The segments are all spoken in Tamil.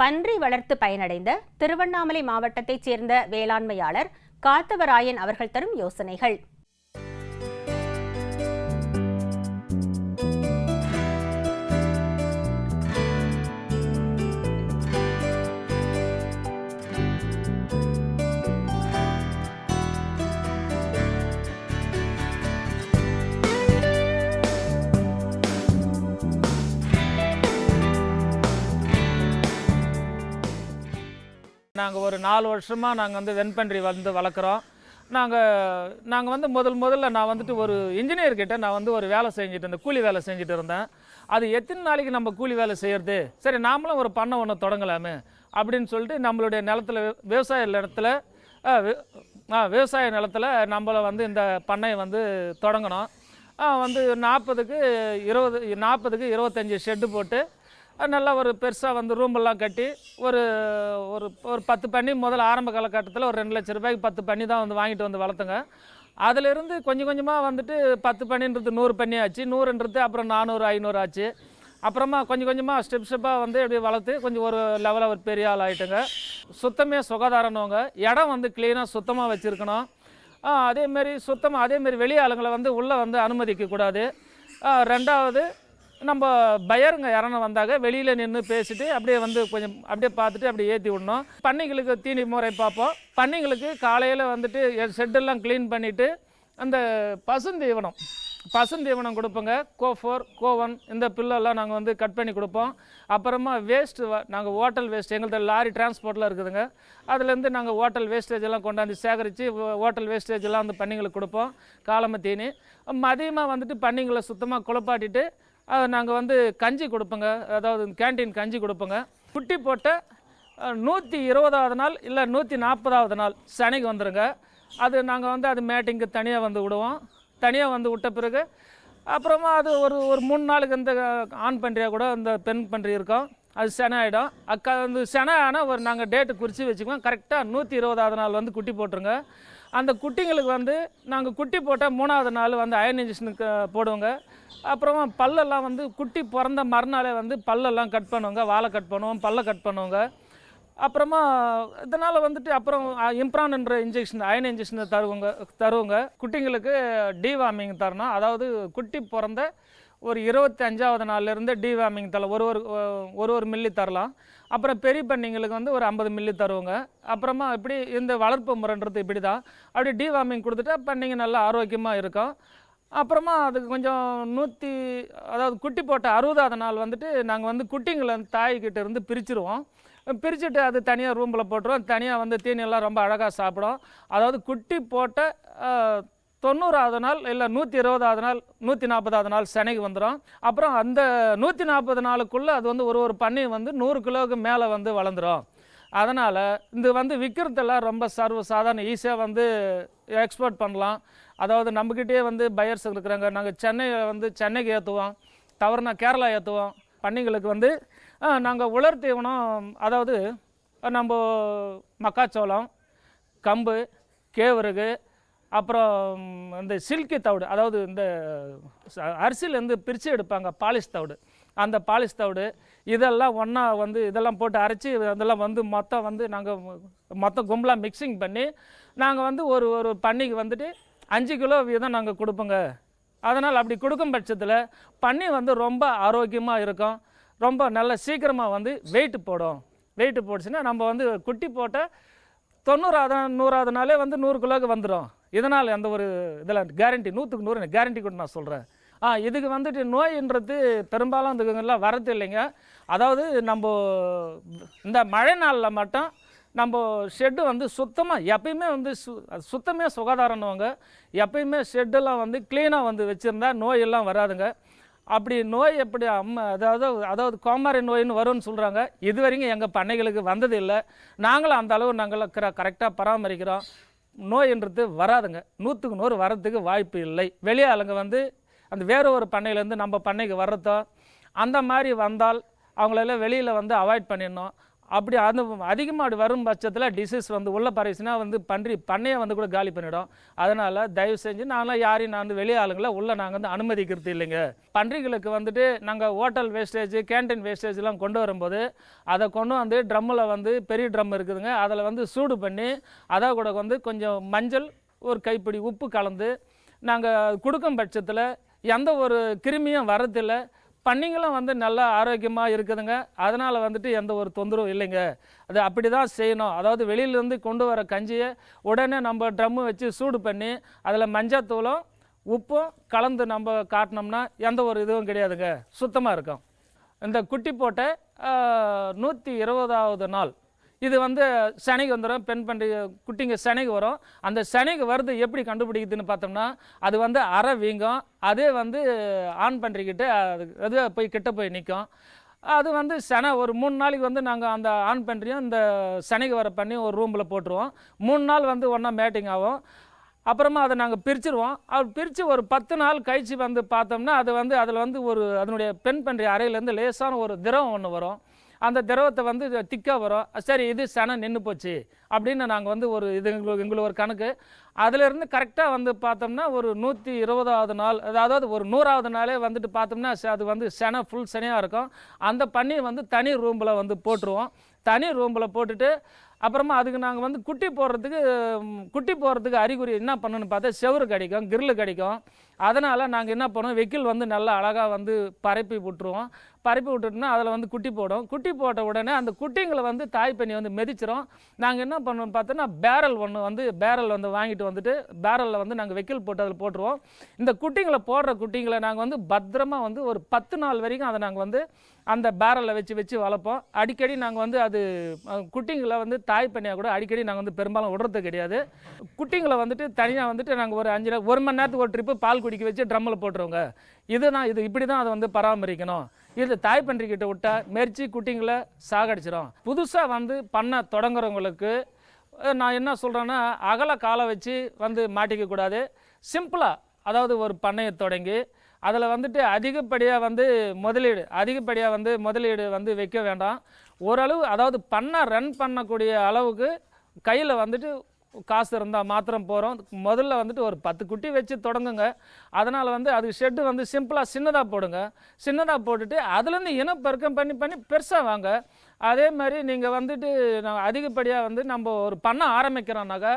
பன்றி வளர்த்து பயனடைந்த திருவண்ணாமலை மாவட்டத்தைச் சேர்ந்த வேளாண்மையாளர் காத்தவராயன் அவர்கள் தரும் யோசனைகள். நாங்கள் ஒரு நாலு வருஷமாக நாங்கள் வந்து வெண்பன்றி வந்து வளர்க்குறோம். நாங்கள் நாங்கள் வந்து முதல் முதல்ல நான் வந்துட்டு ஒரு இன்ஜினியர்கிட்ட நான் வந்து ஒரு வேலை செஞ்சுட்டு இருந்தேன் கூலி வேலை செஞ்சுட்டு இருந்தேன். அது எத்தனை நாளைக்கு நம்ம கூலி வேலை செய்கிறது சரி நாமளும் ஒரு பண்ணை ஒன்று தொடங்கலாமே அப்படின்னு சொல்லிட்டு நம்மளுடைய நிலத்துல விவசாய நிலத்துல விவசாய நிலத்தில் நம்மள வந்து இந்த பண்ணையை வந்து தொடங்கினோம். வந்து நாற்பதுக்கு இருபது நாற்பதுக்கு இருபத்தஞ்சி ஷெட்டு போட்டு நல்லா ஒரு பெருசாக வந்து ரூமெல்லாம் எல்லாம் கட்டி ஒரு ஒரு ஒரு பத்து பண்ணி முதல்ல ஆரம்ப காலகட்டத்தில் ஒரு ரெண்டு லட்ச ரூபாய்க்கு பத்து பண்ணி தான் வந்து வாங்கிட்டு வந்து வளர்த்துங்க. அதிலிருந்து கொஞ்சம் கொஞ்சமாக வந்துட்டு பத்து பண்ணின்றது நூறு பண்ணி ஆச்சு நூறுன்றது அப்புறம் நானூறு ஐநூறு ஆச்சு. அப்புறமா கொஞ்சம் கொஞ்சமாக ஸ்டெப் ஸ்டெப்பாக வந்து இப்படி வளர்த்து கொஞ்சம் ஒரு லெவலில் ஒரு பெரிய ஆள் ஆகிட்டுங்க சுத்தமே சுகாதாரம்னவங்க. இடம் வந்து க்ளீனாக சுத்தமாக வச்சுருக்கணும். அதேமாரி சுத்தமாக அதேமாரி வெளி ஆளுங்களை வந்து உள்ளே வந்து அனுமதிக்கக்கூடாது. ரெண்டாவது நம்ம பயருங்க யாரான வந்தாக்க வெளியில் நின்று பேசிட்டு அப்படியே வந்து கொஞ்சம் அப்படியே பார்த்துட்டு அப்படியே ஏற்றி விடணும். பண்ணைங்களுக்கு தீனி முறை பார்ப்போம். பண்ணைங்களுக்கு காலையில் வந்துட்டு ஷெட்டெல்லாம் க்ளீன் பண்ணிவிட்டு அந்த பசுந்தீவனம் பசுந்தீவனம் கொடுப்போங்க. கோ ஃபோர் கோ ஒன் இந்த பில்லெல்லாம் நாங்கள் வந்து கட் பண்ணி கொடுப்போம். அப்புறமா வேஸ்ட்டு நாங்கள் ஹோட்டல் வேஸ்ட் எங்கள்கிட்ட லாரி டிரான்ஸ்போர்ட்டில் இருக்குதுங்க. அதுலேருந்து நாங்கள் ஹோட்டல் வேஸ்டேஜ் எல்லாம் கொண்டாந்து சேகரித்து ஹோட்டல் வேஸ்டேஜ் எல்லாம் வந்து பண்ணிங்களுக்கு கொடுப்போம். காலமை தீனி. மதியமாக வந்துட்டு பண்ணிங்களை சுத்தமாக குழப்பாட்டிட்டு நாங்கள் வந்து கஞ்சி கொடுப்போங்க. அதாவது கேண்டீன் கஞ்சி கொடுப்போங்க. குட்டி போட்ட நூற்றி இருபதாவது நாள் இல்லை நூற்றி நாற்பதாவது நாள் சனிக்கு வந்துடுங்க அது நாங்கள் வந்து அது மேட்டிங்க்கு தனியாக வந்து விடுவோம். தனியாக வந்து விட்ட பிறகு அப்புறமா அது ஒரு ஒரு மூணு நாளுக்கு இந்த ஆண் பன்றியாக கூட இந்த பெண் பன்றி இருக்கும். அது செனை ஆகிடும் அக்கா வந்து செனை ஆனால் ஒரு நாங்கள் டேட்டு குறித்து வச்சுக்குவோம். கரெக்டாக நூற்றி இருபதாவது நாள் வந்து குட்டி போட்டுருங்க. அந்த குட்டிங்களுக்கு வந்து நாங்கள் குட்டி போட்டால் மூணாவது நாள் வந்து அயன் இன்ஜெக்ஷனுக்கு போடுவோங்க. அப்புறமா பல்லெல்லாம் வந்து குட்டி பிறந்த மறுநாளே வந்து பல்லெல்லாம் கட் பண்ணுவோங்க வாழை கட் பண்ணுவோம் பல்லை கட் பண்ணுவாங்க. அப்புறமா இதனால் வந்துட்டு அப்புறம் இம்ப்ரான்ன்ற இன்ஜெக்ஷன் அயன் இன்ஜெக்ஷன் தருவோங்க தருவோங்க. குட்டிங்களுக்கு டிவார்மிங் தரணும். அதாவது குட்டி பிறந்த ஒரு இருபத்தி அஞ்சாவது நாள்லேருந்து டிவார்மிங் தரலாம் ஒரு ஒரு ஒரு ஒரு மில்லி தரலாம். அப்புறம் பெரிய பண்ணிங்களுக்கு வந்து ஒரு ஐம்பது மில்லி தருவோங்க. அப்புறமா இப்படி இந்த வளர்ப்பு முறைன்றது இப்படி தான் அப்படி டிவார்மிங் கொடுத்துட்டா பண்ணிங்க நல்லா ஆரோக்கியமாக இருக்கும். அப்புறமா அதுக்கு கொஞ்சம் நூற்றி அதாவது குட்டி போட்ட அறுபதாவது நாள் வந்துட்டு நாங்கள் வந்து குட்டிங்களை வந்து தாய்கிட்ட இருந்து பிரிச்சுருவோம். பிரிச்சுட்டு அது தனியாக ரூமில் போட்டுருவோம். தனியாக வந்து தீனியெல்லாம் ரொம்ப அழகாக சாப்பிடும். அதாவது குட்டி போட்ட தொண்ணூறாவது நாள் இல்லை நூற்றி இருபதாவது நாள் நூற்றி நாற்பதாவது நாள் சனைக்கு வந்துடும் அப்புறம் அந்த நூற்றி நாற்பது நாளுக்குள்ளே அது வந்து ஒரு ஒரு பண்ணி வந்து நூறு கிலோவுக்கு மேலே வந்து வளர்ந்துரும். அதனால் இது வந்து விற்கிறதெல்லாம் ரொம்ப சர்வ சாதாரண ஈஸியாக வந்து எக்ஸ்போர்ட் பண்ணலாம். அதாவது நம்மக்கிட்டே வந்து பையர்ஸ் இருக்கிறாங்க. நாங்கள் சென்னையில் வந்து சென்னைக்கு ஏற்றுவோம் தவறுனா கேரளா ஏற்றுவோம் பண்ணிங்களுக்கு வந்து நாங்கள் உலர் தீவனம் அதாவது நம்ம மக்காச்சோளம் கம்பு கேவருகு அப்புறம் இந்த சில்கி தவிடு அதாவது இந்த அரிசியிலேருந்து பிரித்து எடுப்பாங்க பாலிஷ் தவிடு. அந்த பாலிஷ் தவிடு இதெல்லாம் ஒன்றா வந்து இதெல்லாம் போட்டு அரைச்சி அதெல்லாம் வந்து மொத்தம் வந்து நாங்கள் மொத்தம் கும்பலாக மிக்சிங் பண்ணி நாங்கள் வந்து ஒரு ஒரு பண்ணிக்கு வந்துட்டு அஞ்சு கிலோ வீதம் நாங்கள் கொடுப்போங்க. அதனால் அப்படி கொடுக்கும் பட்சத்தில் பன்னி வந்து ரொம்ப ஆரோக்கியமாக இருக்கும். ரொம்ப நல்ல சீக்கிரமாக வந்து வெயிட்டு போடும். வெயிட்டு போட்டுச்சுன்னா நம்ம வந்து குட்டி போட்ட தொண்ணூறாவது நூறாவது நாளே வந்து நூறு கிலோவுக்கு வந்துடும் இதனால் எந்த ஒரு இதில் கேரண்டி நூற்றுக்கு நூறு கேரண்டி கூட நான் சொல்கிறேன் ஆ இதுக்கு வந்துட்டு நோயின்றது பெரும்பாலும் இதுக்கெல்லாம் வரது இல்லைங்க. அதாவது நம்ம இந்த மழை நாளில் மட்டும் நம்ம ஷெட்டு வந்து சுத்தமாக எப்பயுமே வந்து சு அது சுத்தமே சுகாதாரம்னுவாங்க. எப்பயுமே ஷெட்டெல்லாம் வந்து க்ளீனாக வந்து வச்சுருந்தா நோயெல்லாம் வராதுங்க. அப்படி நோய் எப்படி அம்மா அதாவது அதாவது கோமாரி நோயின்னு வரும்னு சொல்கிறாங்க இது வரைக்கும் எங்கள் பண்ணைகளுக்கு வந்தது இல்லை. நாங்களும் அந்த அளவு நாங்கள் கரெக்டாக பராமரிக்கிறோம். நோயின்றது வராதுங்க. நூற்றுக்கு நூறு வர்றதுக்கு வாய்ப்பு இல்லை. வெளியாளுங்க வந்து அந்த வேறு ஒரு பண்ணையிலேருந்து நம்ம பண்ணைக்கு வர்றதோ அந்த மாதிரி வந்தால் அவங்களெல்லாம் வெளியில் வந்து அவாய்ட் பண்ணிடணும். அப்படி அந்த அதிகமாக வரும் பட்சத்தில் டிசீஸ் வந்து உள்ள பரவிச்சுன்னா வந்து பன்றி பண்ணையை வந்து கூட காலி பண்ணிடும். அதனால் தயவு செஞ்சு நான்லாம் யாரையும் நான் வந்து வெளி ஆளுங்களை உள்ளே நாங்கள் வந்து அனுமதிக்கிறது இல்லைங்க. பன்றிகளுக்கு வந்துட்டு நாங்கள் ஹோட்டல் வேஸ்டேஜ் கேன்டீன் வேஸ்டேஜ்லாம் கொண்டு வரும்போது அதை கொண்டு வந்து ட்ரம்மில் வந்து பெரிய ட்ரம் இருக்குதுங்க. அதில் வந்து சூடு பண்ணி அதை கூட வந்து கொஞ்சம் மஞ்சள் ஒரு கைப்பிடி உப்பு கலந்து நாங்கள் கொடுக்கும் பட்சத்தில் எந்த ஒரு கிருமியும் வரதில்லை பன்னிங்களும் வந்து நல்லா ஆரோக்கியமாக இருக்குதுங்க. அதனால் வந்துட்டு எந்த ஒரு தொந்தரவும் இல்லைங்க. அது அப்படி தான் செய்யணும். அதாவது வெளியிலேருந்து கொண்டு வர கஞ்சியை உடனே நம்ம ட்ரம்மு வச்சு சூடு பண்ணி அதில் மஞ்சத்தூளும் உப்பும் கலந்து நம்ம காட்டினோம்னா எந்த ஒரு இதுவும் கிடையாதுங்க. சுத்தமாக இருக்கும். இந்த குட்டி போட்ட நூற்றி இருபதாவது நாள் இது வந்து சனிக்கு வந்துடும் பெண் பண்டிகை குட்டிங்க சனிக்கு வரும். அந்த சனிக்கு வருது எப்படி கண்டுபிடிக்குதுன்னு பார்த்தோம்னா அது வந்து அரை வீங்கும் அதே வந்து ஆண் பன்றிக்கிட்ட அது அது போய் கிட்ட போய் நிற்கும். அது வந்து சனை ஒரு மூணு நாளைக்கு வந்து நாங்கள் அந்த ஆண் பன்றியும் இந்த சனிக்கு வர பண்ணி ஒரு ரூமில் போட்டுருவோம். மூணு நாள் வந்து ஒன்றா மேட்டிங் ஆகும். அப்புறமா அதை நாங்கள் பிரிச்சுருவோம். அது பிரித்து ஒரு பத்து நாள் கழிச்சு வந்து பார்த்தோம்னா அது வந்து அதில் வந்து ஒரு அதனுடைய பெண் பன்றி அறையிலேருந்து லேசான ஒரு திரவம் ஒன்று வரும். அந்த திரவத்தை வந்து திக்காக வரும். சரி இது சனை நின்று போச்சு. அப்படின்னு நாங்கள் வந்து ஒரு இது எங்களுக்கு எங்களுக்கு ஒரு கணக்கு. அதிலிருந்து கரெக்டாக வந்து பார்த்தோம்னா ஒரு நூற்றி இருபதாவது நாள் அதாவது ஒரு நூறாவது நாளே வந்துட்டு பார்த்தோம்னா அது வந்து செனை ஃபுல் செனையாக இருக்கும். அந்த பண்ணி வந்து தனி ரூமில் வந்து போட்டுருவோம். தனி ரூமில் போட்டுட்டு அப்புறமா அதுக்கு நாங்கள் வந்து குட்டி போடுறதுக்கு குட்டி போடுறதுக்கு அறிகுறி என்ன பண்ணணும்னு பார்த்தா செவுரு கிடைக்கும் கிரில் கிடைக்கும். அதனால் நாங்கள் என்ன பண்ணுவோம் வெக்கில் வந்து நல்லா அழகாக வந்து பரப்பி விட்டுருவோம். பரப்பி விட்டுட்டோம்னா அதில் வந்து குட்டி போடும். குட்டி போட்ட உடனே அந்த குட்டிங்களை வந்து தாய் பண்ணி வந்து மிதிச்சிரும். நாங்கள் என்ன பண்ணுவோம் பார்த்தோன்னா பேரல் ஒன்று வந்து பேரல் வந்து வாங்கிட்டு வந்துட்டு பேரலில் வந்து நாங்கள் வெக்கில் போட்டு அதில் போட்டுருவோம். இந்த குட்டிங்களை போடுற குட்டிங்களை நாங்கள் வந்து பத்திரமா வந்து ஒரு பத்து நாள் வரைக்கும் அதை நாங்கள் வந்து அந்த பேரலில் வச்சு வச்சு வளர்ப்போம். அடிக்கடி நாங்கள் வந்து அது குட்டிங்களை வந்து தாய் பண்ணியாக கூட அடிக்கடி நாங்கள் வந்து பெரும்பாலும் விடுறது கிடையாது. குட்டிங்களை வந்துட்டு தனியாக வந்துட்டு நாங்கள் ஒரு அஞ்சு ஒரு மணி நேரத்துக்கு ஒரு ட்ரிப்பு பால் குடிக்க வச்சு ட்ரம்மில் போட்டுருவோங்க. இதுதான் இது இப்படி தான் அதை வந்து பராமரிக்கணும். இது தாய் பன்றிக்கிட்ட விட்டா மெர்ச்சி குட்டிங்களை சாகடிச்சிடும் புதுசாக வந்து பண்ண தொடங்குறவங்களுக்கு நான் என்ன சொல்கிறேன்னா அகல காலை வச்சு வந்து மாட்டிக்க கூடாது. சிம்பிளாக அதாவது ஒரு பண்ணையை தொடங்கி அதில் வந்துட்டு அதிகப்படியாக வந்து முதலீடு அதிகப்படியாக வந்து முதலீடு வந்து வைக்க வேண்டாம். ஓரளவு அதாவது பண்ண ரன் பண்ணக்கூடிய அளவுக்கு கையில் வந்துட்டு காசு இருந்தால் மாத்திரம் போகிறோம் முதல்ல வந்துட்டு ஒரு பத்து குட்டி வச்சு தொடங்குங்க. அதனால் வந்து அதுக்கு ஷெட்டு வந்து சிம்பிளாக சின்னதாக போடுங்க. சின்னதாக போட்டுட்டு அதுலேருந்து இனப்பெருக்கம் பண்ணி பண்ணி பெருசாக வாங்க. அதே மாதிரி நீங்கள் வந்துட்டு அதிகப்படியாக வந்து நம்ம ஒரு பண்ண ஆரம்பிக்கிறோம்னாக்கா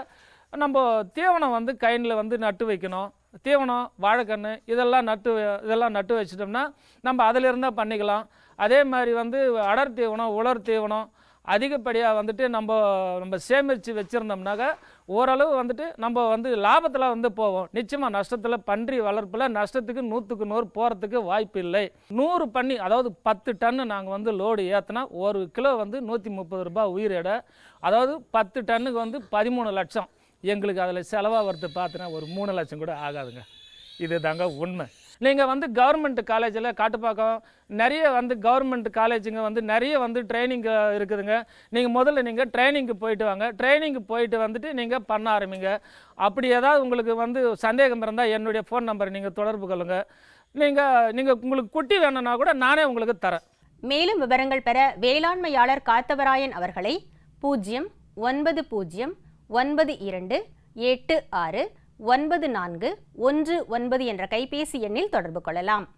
நம்ம தீவனம் வந்து கைனில் வந்து நட்டு வைக்கணும். தீவனம் வாழைக்கன்று இதெல்லாம் நட்டு இதெல்லாம் நட்டு வச்சிட்டோம்னா நம்ம அதிலிருந்தால் பண்ணிக்கலாம். அதே மாதிரி வந்து அடர் தீவனம் உலர் தீவனம் அதிகப்படியாக வந்துட்டு நம்ம நம்ம சேமித்து வச்சுருந்தோம்னாக்கா ஓரளவு வந்துட்டு நம்ம வந்து லாபத்தில் வந்து போவோம். நிச்சயமாக நஷ்டத்தில் பன்றி வளர்ப்பில் நஷ்டத்துக்கு நூற்றுக்கு நூறு போகிறதுக்கு வாய்ப்பு இல்லை. நூறு பண்ணி அதாவது பத்து டன்னு நாங்கள் வந்து லோடு ஏற்றினா ஒரு கிலோ வந்து நூற்றி முப்பது ரூபாய் உயிர் எடை. அதாவது பத்து டன்னுக்கு வந்து பதிமூணு லட்சம். எங்களுக்கு அதில் செலவாக வரது பார்த்தினா ஒரு மூணு லட்சம் கூட ஆகாதுங்க. இது தாங்க உண்மை. நீங்கள் வந்து கவர்மெண்ட் காலேஜில் காட்டுப்பாக்கம் நிறைய வந்து கவர்மெண்ட் காலேஜுங்க வந்து நிறைய வந்து ட்ரைனிங் இருக்குதுங்க. நீங்கள் முதல்ல நீங்கள் ட்ரைனிங்க்கு போயிட்டு வாங்க. ட்ரைனிங்க்கு போயிட்டு வந்துட்டு நீங்கள் பண்ண ஆரம்பிங்க. அப்படி ஏதாவது உங்களுக்கு வந்து சந்தேகம் இருந்தால் என்னுடைய ஃபோன் நம்பரை நீங்கள் தொடர்பு கொள்ளுங்கள் நீங்கள் நீங்கள் உங்களுக்கு குட்டி வேணும்னா கூட நானே உங்களுக்கு தரேன். மேலும் விவரங்கள் பெற வேளாண்மையாளர் காத்தவராயன் அவர்களை பூஜ்ஜியம் ஒன்பது பூஜ்ஜியம் ஒன்பது இரண்டு எட்டு ஆறு ஒன்பது நான்கு ஒன்று ஒன்பது என்ற கைபேசி எண்ணில் தொடர்பு கொள்ளலாம்.